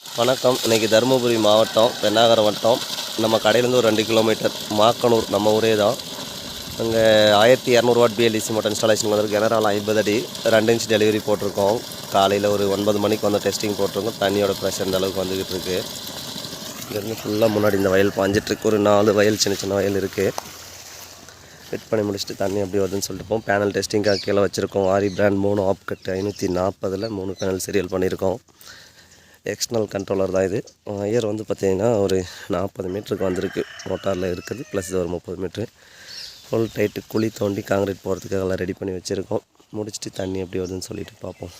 வணக்கம். இன்றைக்கி தருமபுரி மாவட்டம் பெண்ணாகரம் வட்டம். நம்ம கடையிலேருந்து ஒரு ரெண்டு கிலோமீட்டர் மாக்கனூர் நம்ம ஊரே தான். அங்கே ஆயிரத்தி இரநூறுவா பிஎல்டிசி மட்டும் இன்ஸ்டாலேஷன் வந்திருக்கு. ஜெனரல் ஐம்பது அடி ரெண்டு இன்ச் டெலிவரி போட்டிருக்கோம். காலையில் ஒரு ஒன்பது மணிக்கு வந்து டெஸ்டிங் போட்டிருக்கோம். தண்ணியோட ப்ரெஷர் இந்த அளவுக்கு வந்துக்கிட்டு இருக்கு. இங்கேருந்து ஃபுல்லாக முன்னாடி இந்த வயல் பாஞ்சிட்ருக்கு. ஒரு நாலு வயல் சின்ன சின்ன வயல் இருக்குது ஃபிட் பண்ணி முடிச்சுட்டு தண்ணி அப்படி வருதுன்னு சொல்லிட்டு போவோம். பேனல் டெஸ்டிங்காக கீழே வச்சுருக்கோம். ஆரி பிராண்ட் மூணு ஆப் கட் ஐநூற்றி நாற்பதில் மூணு பேனல் சீரியல் பண்ணியிருக்கோம். எக்ஸ்டர்னல் கண்ட்ரோலர் தான் இது. ஒயர் வந்து பார்த்தீங்கன்னா ஒரு நாற்பது மீட்டருக்கு வந்திருக்கு. மோட்டாரில் இருக்குது. ப்ளஸ் இது ஒரு முப்பது மீட்ரு. ஃபுல் டைட்டு குழி தோண்டி காங்கிரீட் போகிறதுக்காக எல்லாம் ரெடி பண்ணி வச்சுருக்கோம். முடிச்சுட்டு தண்ணி எப்படி வருதுன்னு சொல்லிட்டு பார்ப்போம்.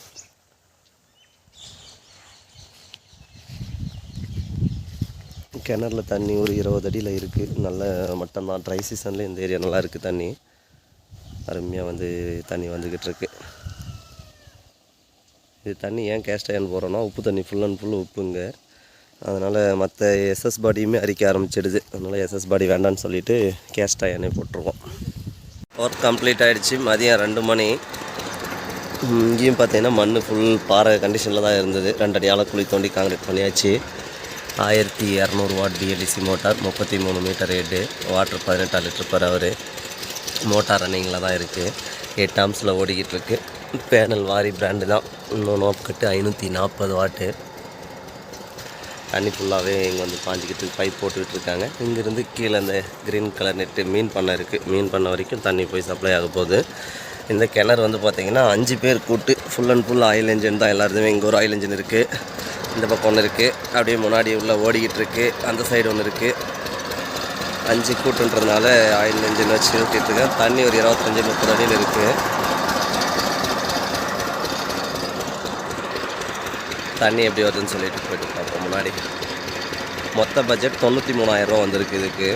கிணறுல தண்ணி ஒரு இருபது அடியில் இருக்குது நல்ல மட்டம்தான் ட்ரை சீசனில் இந்த ஏரியா நல்லா இருக்குது தண்ணி. அருமையாக வந்து தண்ணி வந்துக்கிட்டு இருக்குது இது தண்ணி ஏன் கேஸ்ட் அயன் போடுறோன்னா உப்பு தண்ணி ஃபுல் அண்ட் ஃபுல் உப்புங்க. அதனால் மற்ற எஸ்எஸ் பாடியுமே அரிக்க ஆரம்பிச்சிடுது. அதனால் எஸ்எஸ் பாடி வேண்டாம்னு சொல்லிட்டு கேஸ்ட் அயனே போட்டிருக்கோம் ஒர்க் கம்ப்ளீட் ஆகிடுச்சு மதியம் ரெண்டு மணி. இங்கேயும் பார்த்தீங்கன்னா மண் ஃபுல் பாறை கண்டிஷனில் தான் இருந்தது. ரெண்டடி அடியால் குழி தோண்டி காங்கிரீட் பண்ணியாச்சு. ஆயிரத்தி இரநூறு வாட் பிஎல்டிசி மோட்டார் முப்பத்தி மூணு மீட்டர் ஹெட்டு வாட்டர் பதினெட்டாம் லிட்டர் பர் ஹவரு மோட்டார் ரன்னிங்கில் தான் இருக்குது எட்டு ஆம்ஸில் ஓடிக்கிட்டு இருக்குது பேனல் வாரி பிராண்டு தான். இன்னொன்று ஆப் கட்டு ஐநூற்றி நாற்பது வாட்டு தண்ணி ஃபுல்லாகவே இங்கே வந்து பாஞ்சிக்கிட்டு பைப் போட்டுக்கிட்டு இருக்காங்க. இங்கேருந்து கீழே இந்த க்ரீன் கலர் நெட்டு மீன் பண்ணை இருக்குது மீன் பண்ண வரைக்கும் தண்ணி போய் சப்ளை ஆக போகுது. இந்த கிணறு வந்து பார்த்திங்கன்னா அஞ்சு பேர் கூட்டு full and full oil engine தான். எல்லாருமே இங்கே ஒரு ஆயில் இன்ஜின் இருக்குது இந்த பக்கம் ஒன்று இருக்குது அப்படியே முன்னாடி உள்ள ஓடிக்கிட்டு இருக்குது அந்த சைடு ஒன்று இருக்குது அஞ்சு கூட்டுன்றதுனால ஆயில் இன்ஜின் வச்சு ஊற்றிட்டுருக்கேன் தண்ணி ஒரு இருபத்தஞ்சி முப்பது அடியில் இருக்குது தண்ணி எப்படி வருதுன்னு சொல்லிட்டு போயிட்டு பார்ப்போம் முன்னாடி. மொத்த பட்ஜெட் தொண்ணூற்றி மூணாயிரரூவா வந்திருக்கு இதுக்கு.